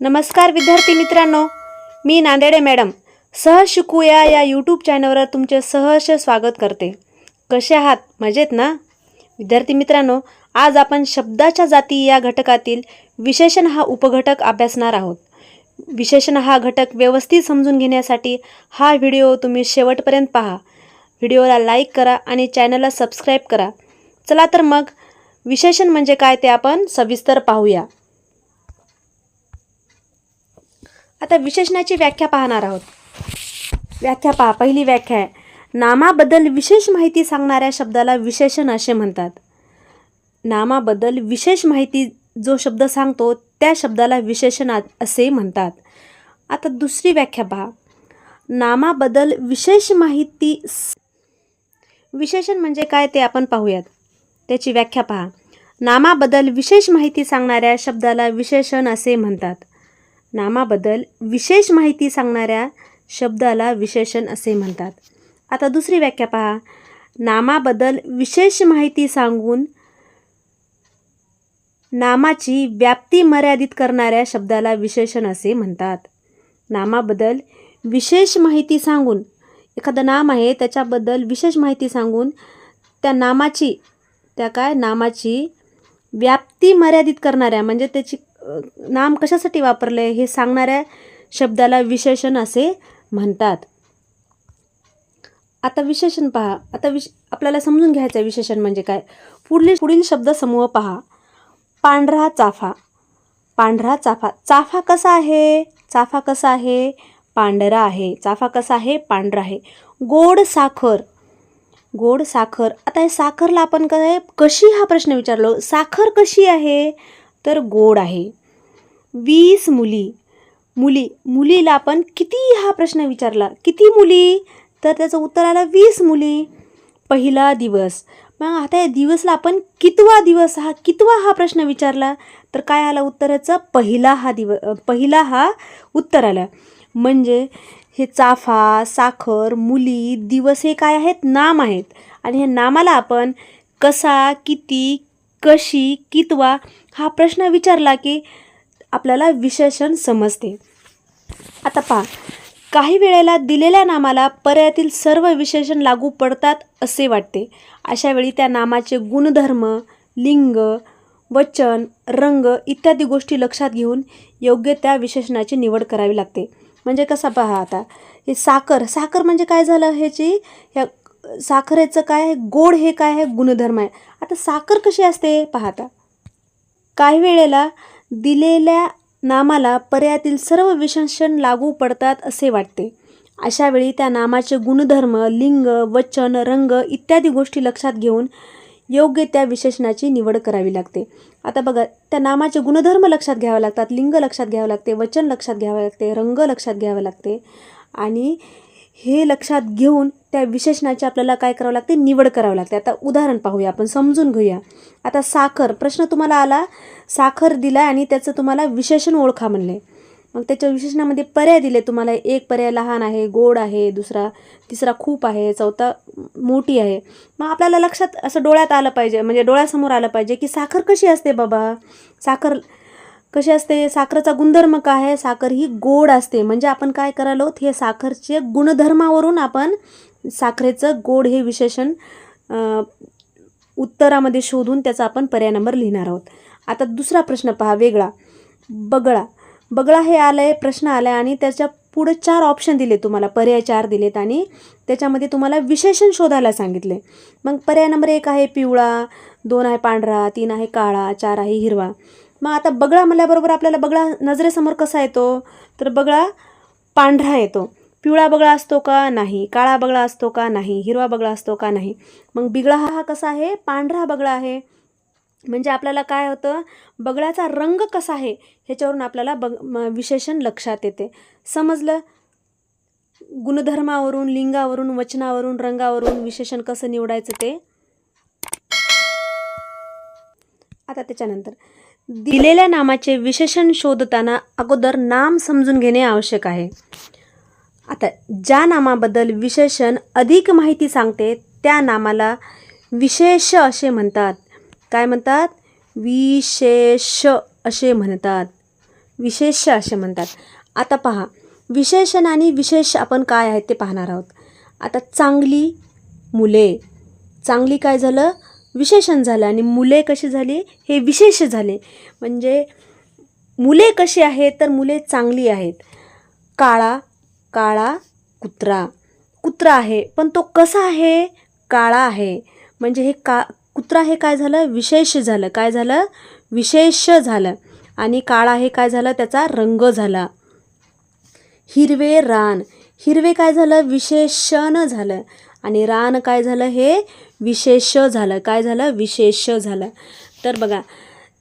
नमस्कार विद्यार्थी मित्रांनो मी नांदेडे मॅडम. सहज शिकूया या यूट्यूब चॅनलवर तुमचे सहर्ष स्वागत करते. कसे आहात? मजेत ना? विद्यार्थी मित्रांनो आज आपण शब्दाच्या जाती या घटकातील विशेषण हा उपघटक अभ्यासणार आहोत. विशेषण हा घटक व्यवस्थित समजून घेण्यासाठी हा व्हिडिओ तुम्ही शेवटपर्यंत पहा. व्हिडिओला लाईक करा आणि चॅनलला सबस्क्राईब करा. चला तर मग विशेषण म्हणजे काय ते आपण सविस्तर पाहूया. आता विशेषणाची व्याख्या पाहणार आहोत. व्याख्या पहा पहिली व्याख्या आहे. नामाबद्दल विशेष माहिती सांगणाऱ्या शब्दाला विशेषण असे म्हणतात. नामाबद्दल विशेष माहिती जो शब्द सांगतो त्या शब्दाला विशेषण असे म्हणतात. आता दुसरी व्याख्या पहा. नामाबद्दल विशेष माहिती विशेषण म्हणजे काय ते आपण पाहूयात. त्याची व्याख्या पहा. नामाबद्दल विशेष माहिती सांगणाऱ्या शब्दाला विशेषण असे म्हणतात. नामाबद्दल विशेष माहिती सांगणाऱ्या शब्दाला विशेषण असे म्हणतात. आता दुसरी व्याख्या पहा. नामाबद्दल विशेष माहिती सांगून नामाची व्याप्ती मर्यादित करणाऱ्या शब्दाला विशेषण असे म्हणतात. नामाबद्दल विशेष माहिती सांगून एखादं नाम आहे त्याच्याबद्दल विशेष माहिती सांगून त्या नामाची त्या काय? नामाची व्याप्ती मर्यादित करणाऱ्या म्हणजे त्याची नाम कशासाठी वापरले हे सांगणाऱ्या शब्दाला विशेषण असे म्हणतात. आता विशेषण पहा. आता विश आपल्याला समजून घ्यायचं आहे विशेषण म्हणजे काय? पुढील पुढील शब्दसमूह पहा. पांढरा चाफा. पांढरा चाफा. चाफा कसा आहे? चाफा कसा आहे? पांढरा आहे. चाफा कसा आहे? पांढरा आहे. गोड साखर. गोड साखर. आता हे साखरला आपण काय कशी हा प्रश्न विचारलो? साखर कशी आहे? तर गोड आहे. वीस मुली. मुली मुलीला आपण किती हा प्रश्न विचारला? किती मुली? तर त्याचं उत्तर आलं वीस मुली. पहिला दिवस. मग आता या दिवसला आपण कितवा दिवस हा कितवा हा प्रश्न विचारला? तर काय आला उत्तराचं? पहिला हा दिव पहिला हा उत्तर आला. म्हणजे हे चाफा साखर मुली दिवस हे काय आहेत? नाम आहेत. आणि हे नामाला आपण कसा किती कशी कितवा हा प्रश्न विचारला की आपल्याला विशेषण समजते. आता पहा काही वेळेला दिलेल्या नामाला पर्यायातील सर्व विशेषण लागू पडतात असे वाटते. अशा वेळी त्या नामाचे गुणधर्म लिंग वचन रंग इत्यादी गोष्टी लक्षात घेऊन योग्य त्या विशेषणाची निवड करावी लागते. म्हणजे कसा पहा आता हे साखर साखर म्हणजे काय झालं ह्याची? ह्या साखरेचं काय आहे? गोड हे काय आहे? गुणधर्म आहे. आता साखर कशी असते पाहता. काही वेळेला दिलेल्या नामाला पर्यायातील सर्व विशेषण लागू पडतात असे वाटते. अशावेळी त्या नामाचे गुणधर्म लिंग वचन रंग इत्यादी गोष्टी लक्षात घेऊन योग्य त्या विशेषणाची निवड करावी लागते. आता बघा त्या नामाचे गुणधर्म लक्षात घ्यावे लागतात लिंग लक्षात घ्यावं लागते वचन लक्षात घ्यावे लागते रंग लक्षात घ्यावे लागते. आणि हे लक्षात घेऊन त्या विशेषणाची आपल्याला काय करावं लागते? निवड करावी लागते. आता उदाहरण पाहूया आपण समजून घेऊया. आता साखर प्रश्न तुम्हाला आला. साखर दिला आणि त्याचं तुम्हाला विशेषण ओळखा म्हणले. मग त्याच्या विशेषणामध्ये पर्याय दिले तुम्हाला. एक पर्याय लहान आहे गोड आहे दुसरा तिसरा खूप आहे चौथा मोठी आहे. मग आपल्याला लक्षात असं डोळ्यात आलं पाहिजे म्हणजे डोळ्यासमोर आलं पाहिजे की साखर कशी असते बाबा? साखर कशी असते? साखरेचा गुणधर्म काय आहे? साखर ही गोड असते. म्हणजे आपण काय करायलो हे साखरचे गुणधर्मावरून आपण साखरेचं गोड हे विशेषण उत्तरामध्ये शोधून त्याचा आपण पर्याय नंबर लिहिणार आहोत. आता दुसरा प्रश्न पहा वेगळा. बगळा. बगळा हे आलं आहे प्रश्न आला आहे आणि त्याच्या पुढे चार ऑप्शन दिले तुम्हाला. पर्याय चार दिलेत आणि त्याच्यामध्ये तुम्हाला विशेषण शोधायला सांगितले. मग पर्याय नंबर एक आहे पिवळा दोन आहे पांढरा तीन आहे काळा चार आहे हिरवा. मग आता बगळा म्हणल्याबरोबर आपल्याला बगळा नजरेसमोर कसा येतो? तर बगळा पांढरा येतो. पिवळा बगळा असतो का नाही काळा बगळा असतो का नाही हिरवा बगळा असतो का नाही? मग बिगळा हा कसा आहे? पांढरा बगळा आहे. म्हणजे आपल्याला काय होतं? बगळ्याचा रंग कसा आहे? ह्याच्यावरून आपल्याला बग विशेषण लक्षात येते. समजलं? गुणधर्मावरून लिंगावरून वचनावरून रंगावरून विशेषण कसं निवडायचं ते? आता त्याच्यानंतर. दिलेल्या नामाचे विशेषण शोधताना अगोदर नाम समजून घेणे आवश्यक आहे. आता ज्या नामाबद्दल विशेषण अधिक माहिती सांगते त्या नामाला विशेष असे म्हणतात. काय म्हणतात? विशेष असे म्हणतात. विशेष असे म्हणतात. आता पहा विशेषण आणि विशेष आपण काय आहेत ते पाहणार आहोत. आता चांगली मुले. चांगली काय झालं? विशेषण झालं. आणि मुले कशी झाली? हे विशेष झाले. म्हणजे मुले कशी आहेत तर मुले चांगली आहेत. काळा काळा कुत्रा. कुत्रा आहे पण तो कसा आहे? काळा आहे. म्हणजे हे का कुत्रा हे काय झालं? विशेष झालं. काय झालं? विशेष झालं. आणि काळा हे काय झालं? त्याचा रंग झाला. हिरवे रान. हिरवे काय झालं? विशेषण झालं. आणि रान काय झालं? हे विशेष झालं. काय झालं? विशेष झालं. तर बघा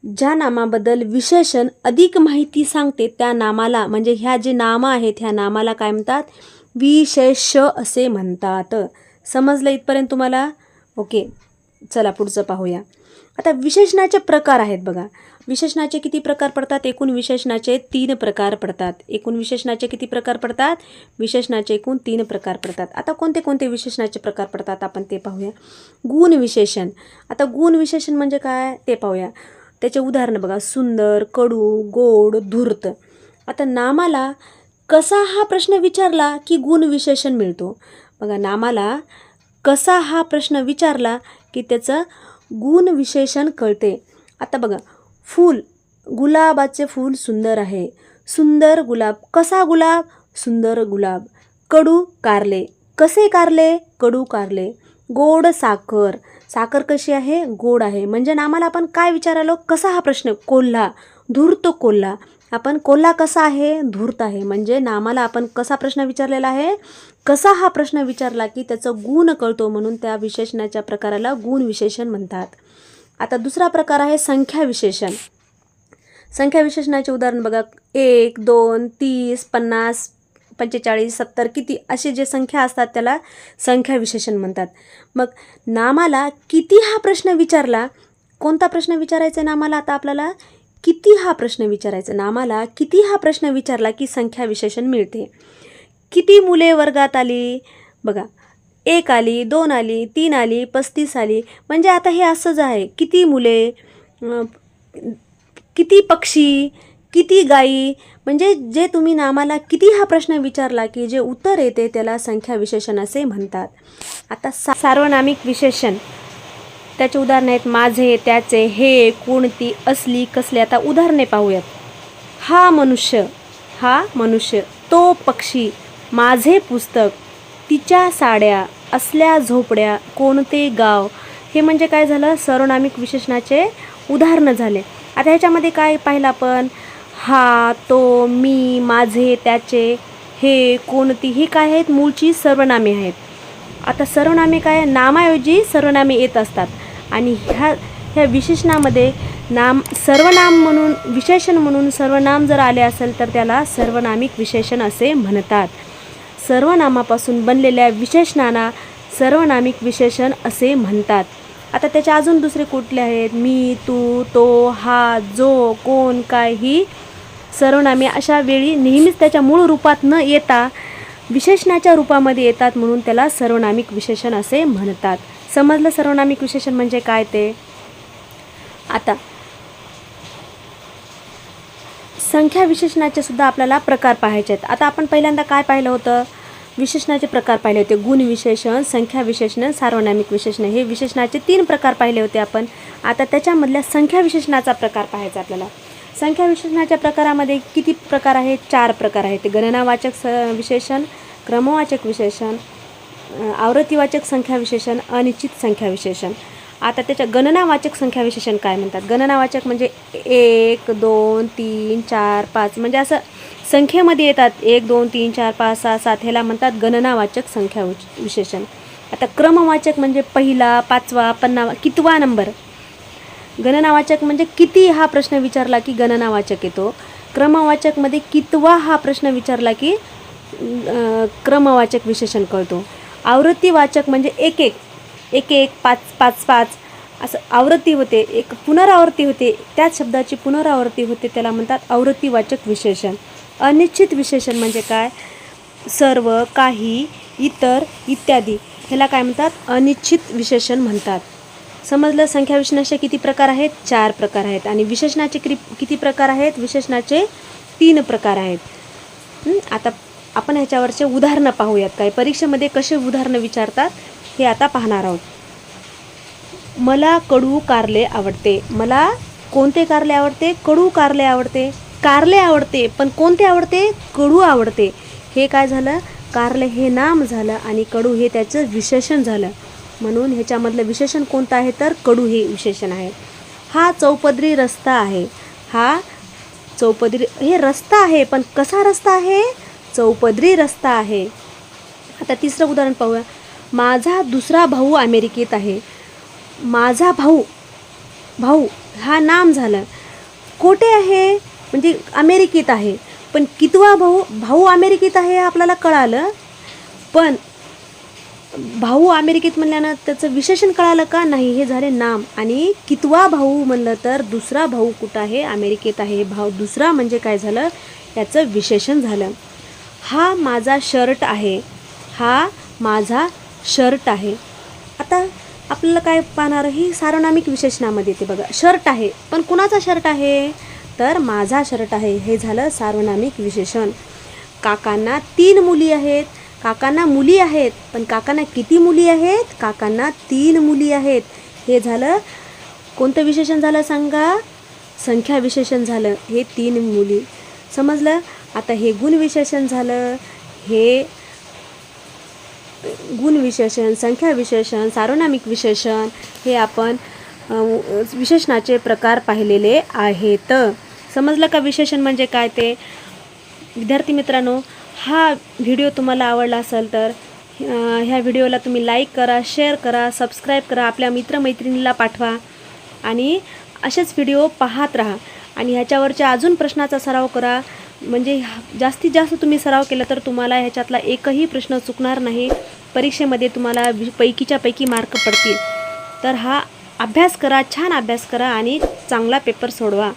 ज्या नामाबद्दल विशेषण अधिक माहिती सांगते त्या नामाला म्हणजे ह्या जे नामं आहेत ह्या नामाला काय म्हणतात? विशेष असे म्हणतात. समजलं इथपर्यंत तुम्हाला? ओके. चला पुढचं पाहूया. आता विशेषणाचे प्रकार आहेत बघा. विशेषणाचे किती प्रकार पडतात? एकूण विशेषणाचे तीन प्रकार पडतात. एकूण विशेषणाचे किती प्रकार पडतात? विशेषणाचे एकूण तीन प्रकार पडतात. आता कोणते कोणते विशेषणाचे प्रकार पडतात? आपण ते पाहूया. गुण विशेषण. आता गुण विशेषण म्हणजे काय? ते पाहूया. त्याचे उदाहरणं बघा. सुंदर कडू गोड धूर्त. आता नामाला कसा हा प्रश्न विचारला की गुण विशेषण मिळतो? बघा नामाला कसा हा प्रश्न विचारला की त्याचं गुण विशेषण कळते? आता बघा फूल गुलाबाचे फूल सुंदर आहे. सुंदर गुलाब कसा गुलाब? सुंदर गुलाब. कडू कारले. कसे कारले? कडू कारले. गोड साखर. साखर कशी आहे? गोड आहे. म्हणजे नामाला आपण काय विचारालो? कसा हा प्रश्न? कोल्हा. धूर्त कोल्हा. आपण कोल्हा कसा आहे? धूर्त आहे. म्हणजे नामाला आपण कसा प्रश्न विचारलेला आहे? कसा हा प्रश्न विचारला की त्याचं गुण कळतो म्हणून त्या विशेषणाच्या प्रकाराला गुण विशेषण म्हणतात. आता दुसरा प्रकार आहे संख्या विशेषण. संख्या विशेषणाचे उदाहरण बघा. एक दोन तीस पन्नास पंचेचाळीस सत्तर किती असे जे संख्या असतात त्याला संख्या विशेषण म्हणतात. मग नामाला किती हा प्रश्न विचारला? कोणता प्रश्न विचारायचा आहे नामाला आता आपल्याला? किती हा प्रश्न विचारायचा नामाला? किती हा प्रश्न विचारला की संख्या विशेषण मिळते? किती मुले वर्गात आली? बघा एक आली दोन आली तीन आली पस्तीस आली. म्हणजे आता हे असंच आहे. किती मुले किती पक्षी किती गायी म्हणजे जे तुम्ही नामाला किती हा प्रश्न विचारला की जे उत्तर येते त्याला संख्या विशेषण असे म्हणतात. आता सा सार्वनामिक विशेषण. त्याचे उदाहरणं आहेत माझे त्याचे हे कोणती असली कसले. आता उदाहरणे पाहूयात. हा मनुष्य हा मनुष्य तो पक्षी माझे पुस्तक तिच्या साड्या असल्या झोपड्या कोणते गाव. हे म्हणजे काय झालं? सर्वनामिक विशेषणाचे उदाहरणं झाले. आता ह्याच्यामध्ये काय पाहिलं आपण? हा तो मी माझे त्याचे हे कोणतीही काय आहेत मूळची सर्वनामे आहेत. आता सर्वनामे काय नामाऐवजी सर्वनामे येत असतात. आणि ह्या ह्या विशेषणामध्ये नाम सर्वनाम म्हणून विशेषण म्हणून सर्वनाम जर आले असेल तर त्याला सर्वनामिक विशेषण असे म्हणतात. सर्वनामापासून बनलेल्या विशेषणांना सर्वनामिक विशेषण असे म्हणतात. आता त्याच्या अजून दुसरे कुठले आहेत? मी तू तो हा जो कोण काय ही सर्वनामे अशा वेळी नेहमीच त्याच्या मूळ रूपात न येता विशेषणाच्या रूपामध्ये येतात म्हणून त्याला सर्वनामिक विशेषण असे म्हणतात. समजलं सर्वनामिक विशेषण म्हणजे काय ते? आता संख्या विशेषणाचे सुद्धा आपल्याला प्रकार पाहायचे आहेत. आता आपण पहिल्यांदा काय पाहिलं होतं? विशेषणाचे प्रकार पाहिले होते. गुण विशेषण संख्या विशेषण सार्वनामिक विशेषण हे विशेषणाचे तीन प्रकार पाहिले होते आपण. आता त्याच्यामधल्या संख्या विशेषणाचा प्रकार पाहायचा आपल्याला. संख्या विशेषणाच्या प्रकारामध्ये किती प्रकार आहेत? चार प्रकार आहेत. गणनावाचक स विशेषण क्रमवाचक विशेषण आवृत्तीवाचक संख्या विशेषण अनिश्चित संख्या विशेषण आता त्याच्या गणनावाचक संख्या विशेषण काय म्हणतात? गणनावाचक म्हणजे एक दोन तीन चार पाच म्हणजे असं संख्येमध्ये येतात. एक दोन तीन चार पाच सहा सात ह्याला म्हणतात गणनावाचक संख्या विशेषण आता क्रमवाचक म्हणजे पहिला पाचवा पन्नावा कितवा नंबर? गणनावाचक म्हणजे किती हा प्रश्न विचारला की गणनावाचक येतो? क्रमवाचकमध्ये कितवा हा प्रश्न विचारला की क्रमवाचक विशेषण कळतो? आवृत्तीवाचक म्हणजे एक एक एक एक पाच पाच पाच असं आवृत्ती होते एक पुनरावृत्ती होते त्याच शब्दाची पुनरावृत्ती होते त्याला म्हणतात आवृत्तीवाचक विशेषण. अनिश्चित विशेषण म्हणजे काय? सर्व काही इतर इत्यादी ह्याला काय म्हणतात? अनिश्चित विशेषण म्हणतात. समजलं? संख्या विशेषणाचे किती प्रकार आहेत? चार प्रकार आहेत. आणि विशेषणाचे क्रि किती प्रकार आहेत? विशेषणाचे तीन प्रकार आहेत. आता आपण ह्याच्यावरचे उदाहरणं पाहूयात. काय? परीक्षेमध्ये कसे उदाहरणं विचारतात? हे आता पाहणार आहोत. मला कडू कारले आवडते. मला कोणते कारले आवडते? कडू कारले आवडते. कारले आवडते. पण कोणते आवडते? कडू आवडते. हे काय झालं? कारले हे नाम झालं आणि कडू हे त्याचं विशेषण झालं. म्हणून ह्याच्यामधलं विशेषण कोणतं आहे तर कडू हे विशेषण आहे. हा चौपदरी रस्ता आहे. हा चौपदरी हे रस्ता आहे पण कसा रस्ता आहे? चौपदरी रस्ता आहे. आता तिसरं उदाहरण पाहूया. माझा दुसरा भाऊ अमेरिकेत आहे. माझा भाऊ भाऊ हा नाम झालं. कोठे आहे? म्हणजे अमेरिकेत आहे. पण कितवा भाऊ भाऊ अमेरिकेत आहे आपल्याला कळालं. पण भाऊ अमेरिकेत म्हणल्यानं त्याचं विशेषण कळालं का नाही? हे झाले नाम. आणि कितवा भाऊ म्हणलं तर दुसरा भाऊ कुठं आहे? अमेरिकेत आहे. भाऊ दुसरा म्हणजे काय झालं? याचं विशेषण झालं. हा माझा शर्ट आहे. हा माझा शर्ट आहे. आता आपल्याला काय पाहणार? ही सार्वनामिक विशेषणामध्ये येते बघा. शर्ट आहे. पण कुणाचा शर्ट आहे? तर माझा शर्ट आहे. हे झालं सार्वनामिक विशेषण. काकांना तीन मुली आहेत. काकांना मुली आहेत पण काकांना किती मुली आहेत? काकांना तीन मुली आहेत. हे झालं कोणतं विशेषण झालं सांगा? संख्या विशेषण झालं हे तीन मुली. समजलं? आता हे गुण विशेषण झालं हे गुण विशेषण संख्या विशेषण सार्वनामिक विशेषण हे आपण विशेषणाचे प्रकार पाहिलेले आहेत. समजलं का विशेषण म्हणजे काय ते? विद्यार्थी मित्रांनो हा व्हिडिओ तुम्हाला आवडला असेल तर ह्या व्हिडिओला तुम्ही लाईक करा शेअर करा सबस्क्राईब करा आपल्या मित्रमैत्रिणीला पाठवा आणि असेच व्हिडिओ पाहत राहा. आणि ह्याच्यावरच्या अजून प्रश्नाचा सराव करा. म्हणजे ह्या- जास्तीत जास्त तुम्ही सराव केला तर तुम्हाला ह्याच्यातला एकही प्रश्न चुकणार नाही. परीक्षेमध्ये तुम्हाला पैकीच्या पैकी मार्क पडतील. तर हा अभ्यास करा छान अभ्यास करा आणि चांगला पेपर सोडवा.